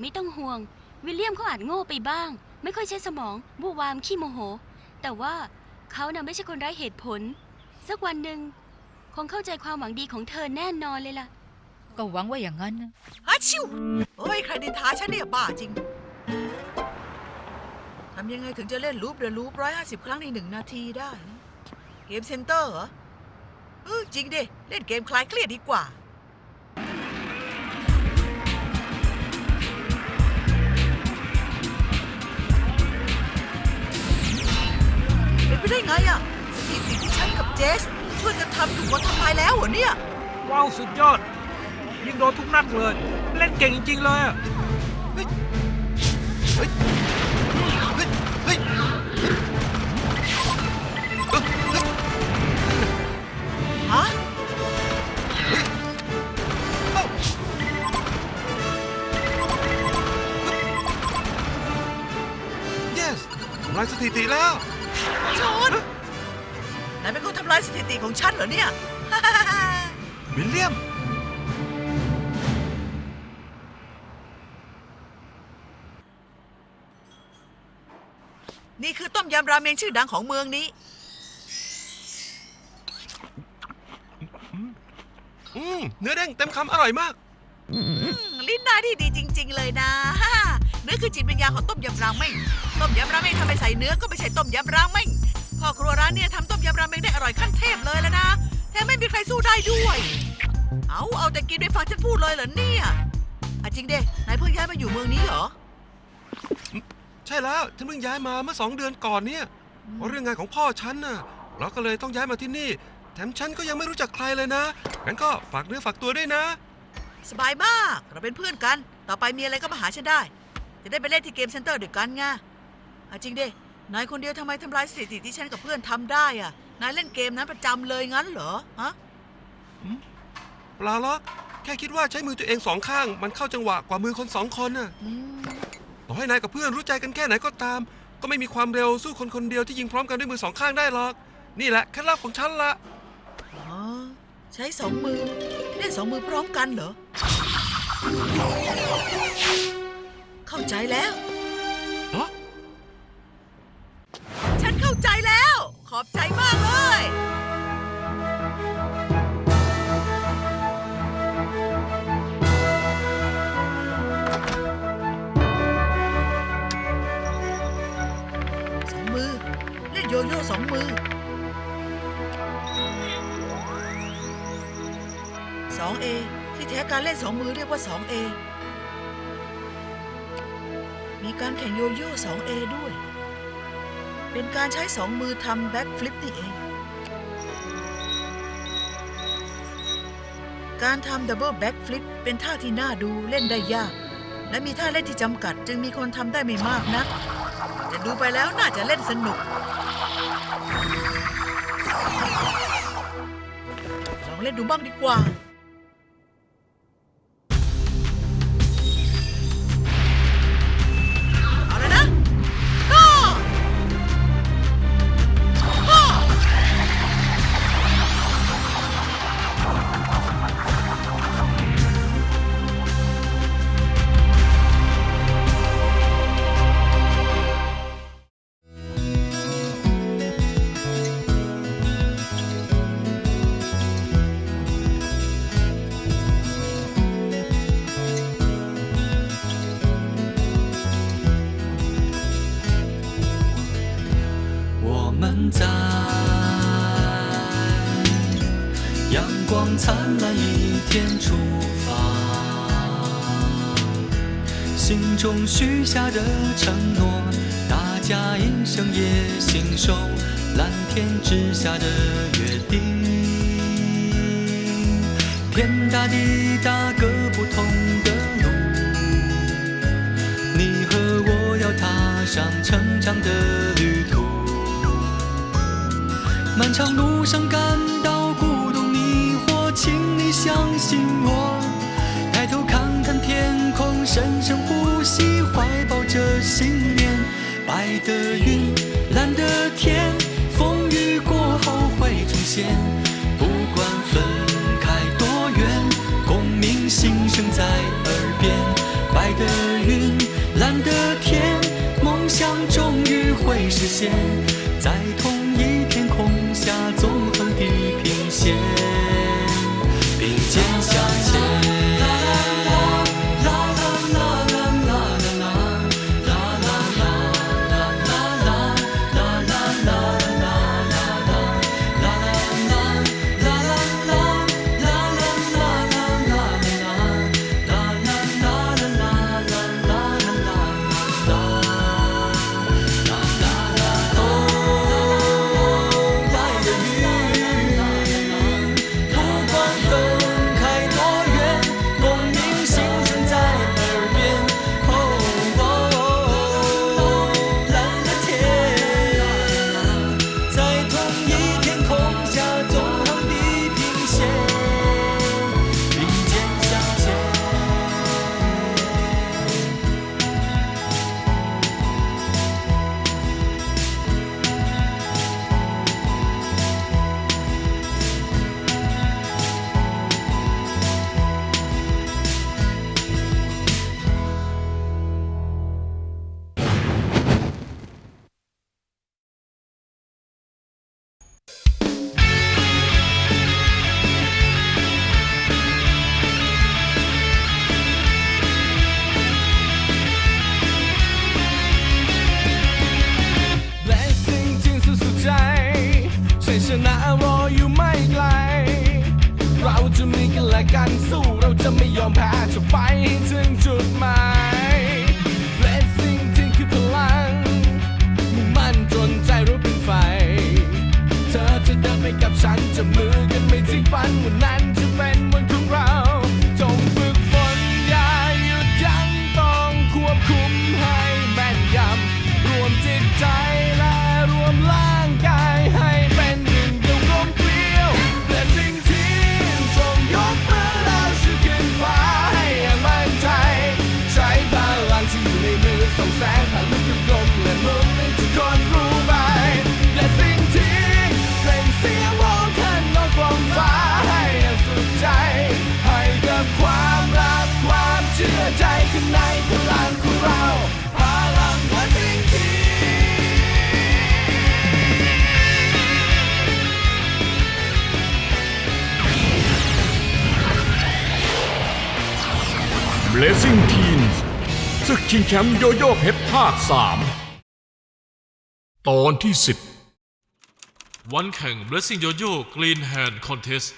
ไม่ต้องห่วง วิลเลียมเขาอาจโง่ไปบ้าง ไม่ค่อยใช้สมองบูวามขี้โมโห แต่ว่าเขาน่ะไม่ใช่คนไร้เหตุผล สักวันหนึ่งคงเข้าใจความหวังดีของเธอแน่นอนเลยล่ะ ก็หวังว่าอย่างนั้นนะฮัชชิวโอ้ย ใครดินทาฉันเนี่ยบ้าจริง ทำยังไงถึงจะเล่นลูปเดอะลูปร้อยห้าสิบครั้งในหนึ่งนาทีได้นะเกมเซ็นเตอร์เหรอเออจริงดิ เล่นเกมคลายเครียดดีกว่า ส ช่วยกันทำถูกคนทำลายแล้วเหรอเนี่ย ว้าวสุดยอด ยิงโดนทุกนัดเลย เล่นเก่งจริงๆเลยอะเฮ้ยเฮ้ยเฮ้ยเฮ้ยฮะ yes ทำลายสถิติแล้ว ชน นายเป็นคนทำลายสถิติของฉันเหรอเนี่ย วิลเลียม นี่คือต้มยำราเมงชื่อดังของเมืองนี้ อืมเนื้อแดงเต็มคำอร่อยมาก อืมลิ้นนายที่ดีจริง ๆ เลยนะ เนื้อคือจิตวิญญาณของต้มยำราเมงต้มยำราเมงทำไมใส่เนื้อก็ไม่ใช่ต้มยำราเมง พ่อครัวร้านเนี่ยทำต้มยำราเมงได้อร่อยขั้นเทพเลยแล้วนะแถมไม่มีใครสู้ได้ด้วย เอาเอาแต่กินไม่ฟังฉันพูดเลยเหรอเนี่ยอะจริงเด้นายเพิ่งย้ายมาอยู่เมืองนี้เหรอ ใช่แล้วฉันเพิ่งย้ายมาเมื่อสองเดือนก่อนเนี่ยเพราะเรื่องงานของพ่อฉันน่ะเราก็เลยต้องย้ายมาที่นี่ แถมฉันก็ยังไม่รู้จักใครเลยนะงั้นก็ฝากเนื้อฝากตัวด้วยนะ สบายมากเราเป็นเพื่อนกัน ต่อไปมีอะไรก็มาหาฉันได้ จะได้ไปเล่นที่เกมเซ็นเตอร์ด้วยกันไงอะจริงดิ นายคนเดียวทำไมทำลายสถิติที่ฉันกับเพื่อนทำได้อะนายเล่นเกมนั้นประจำเลยงั้นเหรอฮะเปล่าหรอก แค่คิดว่าใช้มือตัวเองสองข้าง มันเข้าจังหวะกว่ามือคนสองคนน่ะอืมต่อให้นายกับเพื่อนรู้ใจกันแค่ไหนก็ตาม ก็ไม่มีความเร็วสู้คนคนเดียวที่ยิงพร้อมกันด้วยมือสองข้างได้หรอก นี่แหละเคล็ดลับของฉันละ อ๋อใช้สองมือเล่นสองมือพร้อมกันเหรอ เข้าใจแล้ว อบใจมากเลย สองมือ เล่นโยโย่สองมือ สองเอที่แท้การเล่นสองมือเรียกว่าสองเอมีการแข่งโยโย่สองเอด้วย เป็นการใช้สองมือทำแบ็กฟลิปนี่เอง การทำดับเบิลแบ็กฟลิปเป็นท่าที่น่าดูเล่นได้ยาก และมีท่าเล่นที่จำกัด จึงมีคนทำได้ไม่มากนักแต่ดูไปแล้วน่าจะเล่นสนุกลองเล่นดูบ้างดีกว่า 许下的承诺，大家一生也信守蓝天之下的约定。天大地大，各不同的路，你和我要踏上成长的旅途。漫长路上感到孤独迷惑，请你相信白的云蓝的天风雨过后会出现。不管分开多远共鸣心声在耳边。白的云蓝的天梦想终于会实现。在同 ยอมแพ้จะไปให้ถึง Blazing Teens ศึกชิงแชมป์โยโย่เพชรภาค 3 ตอนที่วันแข่ง Blessing Yo-Yo Green Hand Contest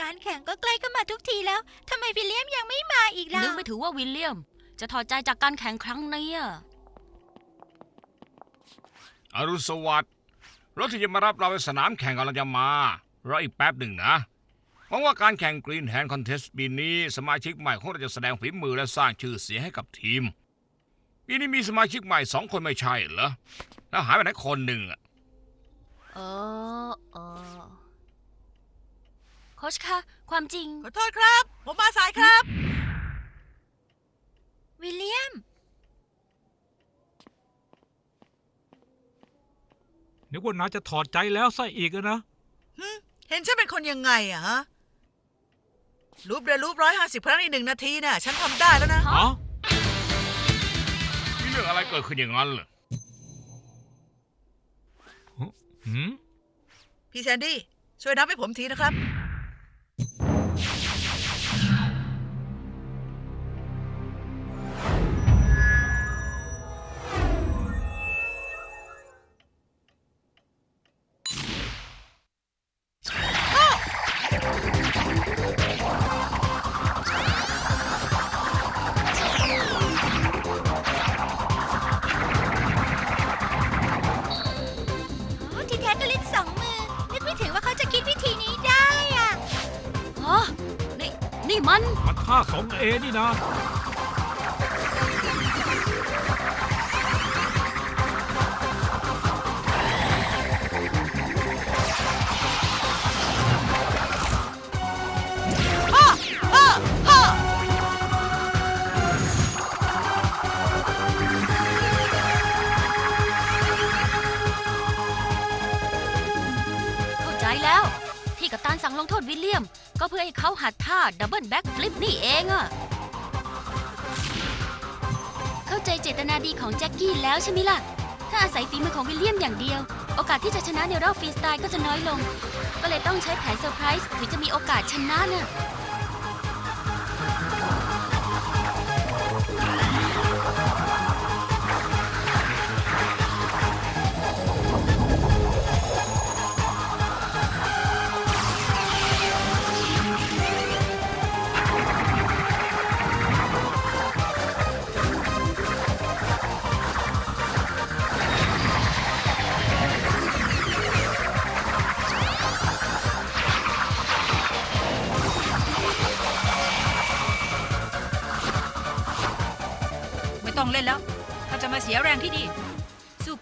การแข่งก็ใกล้เข้ามาทุกทีแล้วทำไมวิลเลียมยังไม่มาอีกล่ะนึกไม่ถือว่าวิลเลียม จะถอดใจจากการแข่งครั้งนี้อะอรุณสวัสดิ์รถที่จะมารับเราไปสนามแข่งกำลังจะมา รออีกแป๊บหนึ่งนะหวังว่าการแข่ง Green Hand Contest ปีนี้ สมาชิกใหม่ของเราจะแสดงฝีมือและสร้างชื่อเสียงให้กับทีมปีนี้มีสมาชิกใหม่สองคนไม่ใช่เหรอแล้วหายไปไหนคนหนึ่งอะเออเออโค้ชคะ ความจริง ขอโทษครับ ผมมาสายครับ วิลเลียม นึกว่านายจะถอดใจแล้วซะอีกอะนะ เห็นฉันเป็นคนยังไงอะฮะรูปเรือรูปร้อยห้าสิบครั้งในหนึ่งนาทีน่ะ ฉันทำได้แล้วนะ ฮะมีเรื่องอะไรเกิดขึ้นอย่างนั้นเหรอหืมพี่แซนดี้ช่วยนับให้ผมทีนะครับ มันมันท่าสองเอนี่นะเข้าใจแล้ว ที่กัปตันสั่งลงโทษวิลเลียม ก็เพื่อให้เขาหัดท่าดับเบิลแบ็กฟลิปนี่เองอะเข้าใจเจตนาดีของแจ็คกี้แล้วใช่ไหมล่ะ ถ้าอาศัยฝีมือของวิลเลียมอย่างเดียว โอกาสที่จะชนะในรอบฟรีสไตล์ก็จะน้อยลง ก็เลยต้องใช้แผนเซอร์ไพรส์ถึงจะมีโอกาสชนะน่ะ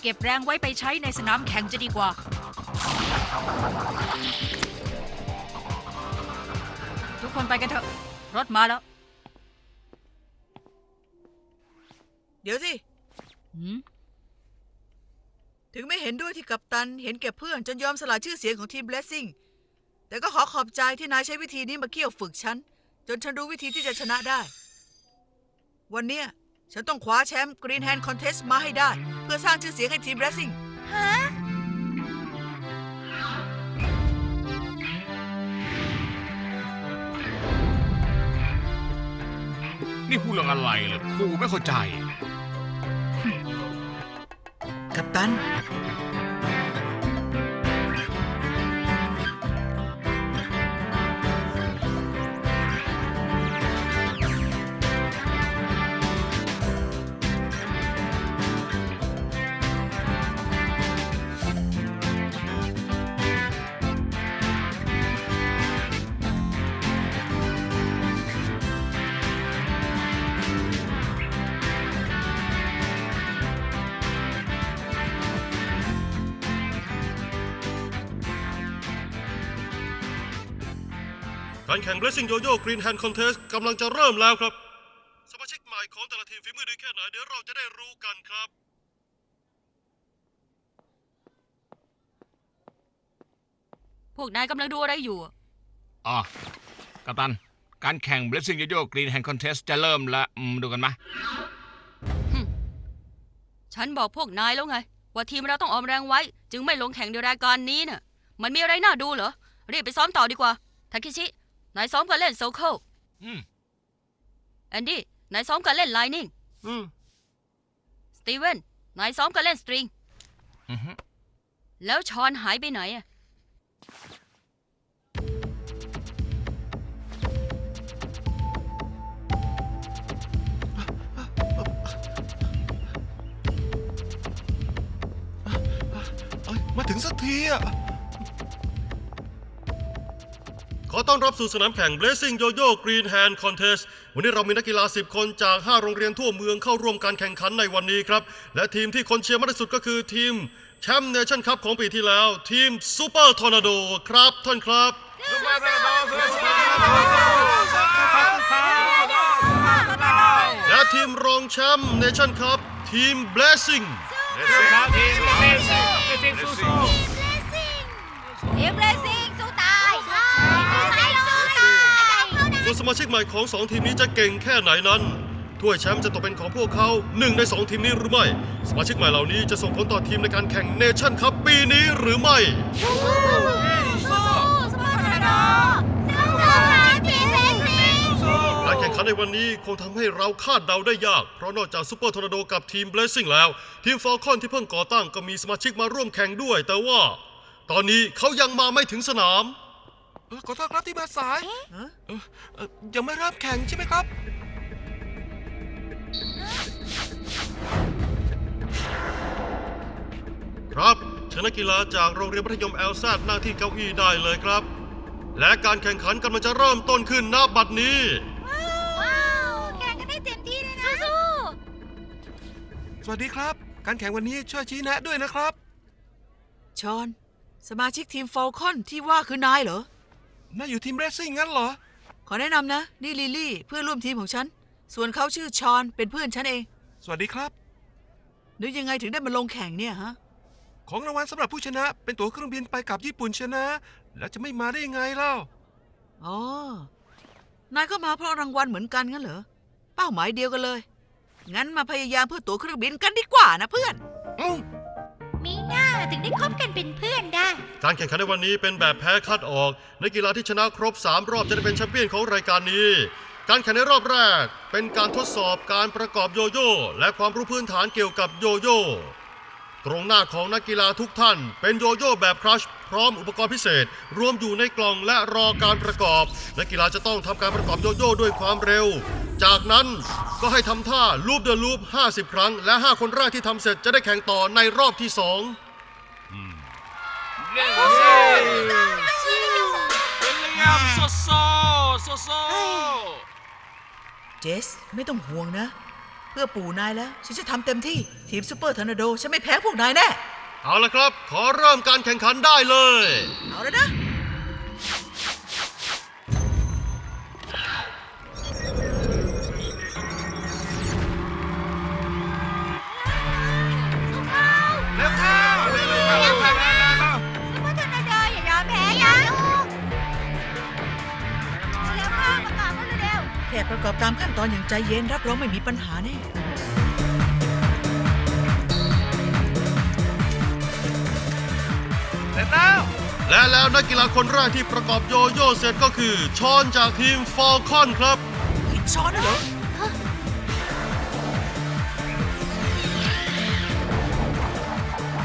ก็บแรงไว้ไปใช้ในสนามแข่งจะดีกว่า ทุกคนไปกันเถอะ รถมาแล้ว เดี๋ยวสิ หืมถึงไม่เห็นด้วยที่กัปตัน เห็นแก่เพื่อนจนยอมสละชื่อเสียงของทีม Blessing แต่ก็ขอขอบใจที่นายใช้วิธีนี้มาเคี่ยวฝึกฉัน จนฉันรู้วิธีที่จะชนะได้ วันเนี้ย ฉันต้องคว้าแชมป์ Green Hand Contest มาให้ได้ เพื่อสร้างชื่อเสียงให้ทีม Blessing ฮะ นี่พูดเรื่องอะไรเลยครูไม่เข้าใจ กัปตัน การแข่ง Blessing Yo-Yo Green Hand Contest กำลังจะเริ่มแล้วครับ สมาชิกใหม่ของแต่ละทีมฝีมือดีแค่ไหนเดี๋ยวเราจะได้รู้กันครับพวกนายกำลังดูอะไรอยู่ อ๋อ กัปตัน การแข่ง Blessing Yo-Yo Green Hand Contest จะเริ่มแล้วอืมดูกันไหมฉันบอกพวกนายแล้วไง ว่าทีมเราต้องออมแรงไว้ จึงไม่ลงแข่งในรายการนี้น่ะ มันมีอะไรน่าดูเหรอ รีบไปซ้อมต่อดีกว่าทาเคชิ นายซ้อมการเล่นโซเคิลอืมแอนดี้นายซ้อมการเล่นไลนิ่งอืมสตีเวนนายซ้อมการเล่นสตริงอือฮึแล้วชอนหายไปไหนอะเอ้ยมาถึงสักทีอะ ขอต้อนรับสู่สนามแข่ง Blessing Yo-Yo Green Hand Contest วันนี้เรามีนักกีฬา 10 คนจาก 5 โรงเรียนทั่วเมืองเข้าร่วมการแข่งขันในวันนี้ครับ และทีมที่คนเชียร์มากที่สุดก็คือทีมแชมป์เนชั่นคัพของปีที่แล้ว ทีมซูเปอร์ทอร์นาโดครับท่านครับ และทีมรองแชมป์เนชั่นคัพทีม Blessing ครับทีมเบสิกเบสิกสู้ สมาชิกใหม่ของ2ทีมนี้จะเก่งแค่ไหนนั้น ถ้วยแชมป์จะตกเป็นของพวกเขาหนึ่งใน2ทีมนี้หรือไม่ สมาชิกใหม่เหล่านี้จะส่งผลต่อทีมในการแข่งเนชั่นคัพปีนี้หรือไม่สู้สู้สปอร์ตโดสู้ทีมเรซิ่งการแข่งขันในวันนี้คงทำให้เราคาดเดาได้ยาก เพราะนอกจากซูเปอร์ทอร์นาโดกับทีม Blessing แล้ว ทีมฟอลคอนที่เพิ่งก่อตั้งก็มีสมาชิกมาร่วมแข่งด้วย แต่ว่า ตอนนี้เขายังมาไม่ถึงสนาม ขอโทษครับที่มาสายฮะยังไม่เริ่มแข่งใช่ไหมครับ ครับเชิญนักกีฬาจากโรงเรียนมัธยมแอลซาดนั่งที่เก้าอี้ได้เลยครับ และการแข่งขันกำลังจะเริ่มต้นขึ้นณบัดนี้ ว้าวแข่งกันได้เต็มที่เลยนะสู้สวัสดีครับ การแข่งวันนี้ช่วยชี้แนะด้วยนะครับ ชอน สมาชิกทีม Falcon ที่ว่าคือนายเหรอ น่าอยู่ทีมเรซซิ่งงั้นเหรอ ขอแนะนำนะ นี่ลิลลี่เพื่อนร่วมทีมของฉัน ส่วนเขาชื่อชอนเป็นเพื่อนฉันเองสวัสดีครับ นึกยังไงถึงได้มาลงแข่งเนี่ยฮะ ของรางวัลสำหรับผู้ชนะ เป็นตั๋วเครื่องบินไปกับญี่ปุ่นชนะ แล้วจะไม่มาได้ยังไงเล่า อ๋อ นายก็มาเพราะรางวัลเหมือนกันงั้นเหรอ เป้าหมายเดียวกันเลย งั้นมาพยายามเพื่อตั๋วเครื่องบินกันดีกว่านะเพื่อนมีหน้า ถึงได้คบกันเป็นเพื่อนได้ การแข่งขันในวันนี้เป็นแบบแพ้คัดออกนักกีฬาที่ชนะครบ 3 รอบจะได้เป็นแชมเปี้ยนของรายการนี้ การแข่งในรอบแรก เป็นการทดสอบการประกอบโยโย่และความรู้พื้นฐานเกี่ยวกับโยโย่ตรงหน้าของนักกีฬาทุกท่าน เป็นโยโย่แบบครัชพร้อมอุปกรณ์พิเศษ รวมอยู่ในกล่องและรอการประกอบ นักกีฬาจะต้องทำการประกอบโยโย่ด้วยความเร็ว จากนั้นก็ให้ทำท่าลูปเดอะลูป 50 ครั้ง และ 5 คนแรกที่ทำเสร็จจะได้แข่งต่อในรอบที่ สองเป็นไงครับโซโซโซโซเจสไม่ต้องห่วงนะ เพื่อปู่นายแล้ว ฉันจะทำเต็มที่ทีมซูเปอร์ทอร์นาโดฉันไม่แพ้พวกนายแน่ เอาละครับ ขอเริ่มการแข่งขันได้เลย เอาแล้วนะ ตามขั้นตอนอย่างใจเย็นรับรองไม่มีปัญหาแน่เสร็จแล้ว และแล้วนักกีฬาคนแรกที่ประกอบโยโย่เสร็จก็คือชอนจากทีมฟอลคอนครับกินช้อนด้วยเหรอ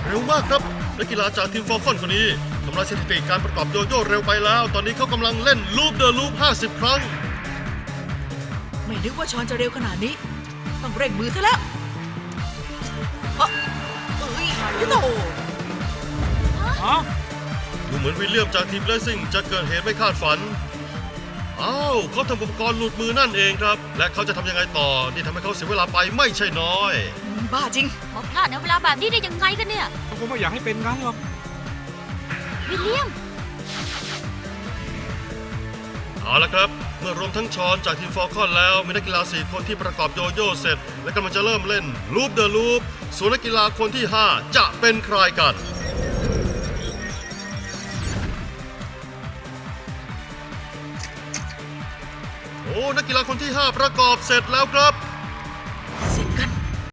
เร็วมากครับนักกีฬาจากทีมฟอลคอนคนนี้ทำลายสถิติการประกอบโยโย่เร็วไปแล้ว ตอนนี้เขากำลังเล่นลูปเดอะลูป 50 ครั้งไม่ นึกว่าช้อนจะเร็วขนาดนี้ ต้องเร่งมือซะแล้วเอ้อเอ้ยพี่โตฮะดูเหมือนวิลเลียมจากทีมเลสซิ่งจะเกิดเหตุไม่คาดฝัน อ้าวเขาทำอุปกรณ์หลุดมือนั่นเองครับ และเขาจะทำยังไงต่อ นี่ทำให้เขาเสียเวลาไปไม่ใช่น้อย บ้าจริงมาพลาดในเวลาแบบนี้ได้ยังไงกันเนี่ยผมก็ไม่อยากให้เป็นงั้นหรอก วิลเลียม เอาละครับ เมื่อรวมทั้งช้อนจากทีมฟอลคอนแล้วมีนักกีฬา 4 คนที่ประกอบโยโย่เสร็จ และกำลังจะเริ่มเล่นลูปเดอะลูปส่วนนักกีฬาคนที่ 5 จะเป็นใครกัน โอ้ นักกีฬาคนที่ 5 ประกอบเสร็จแล้วครับ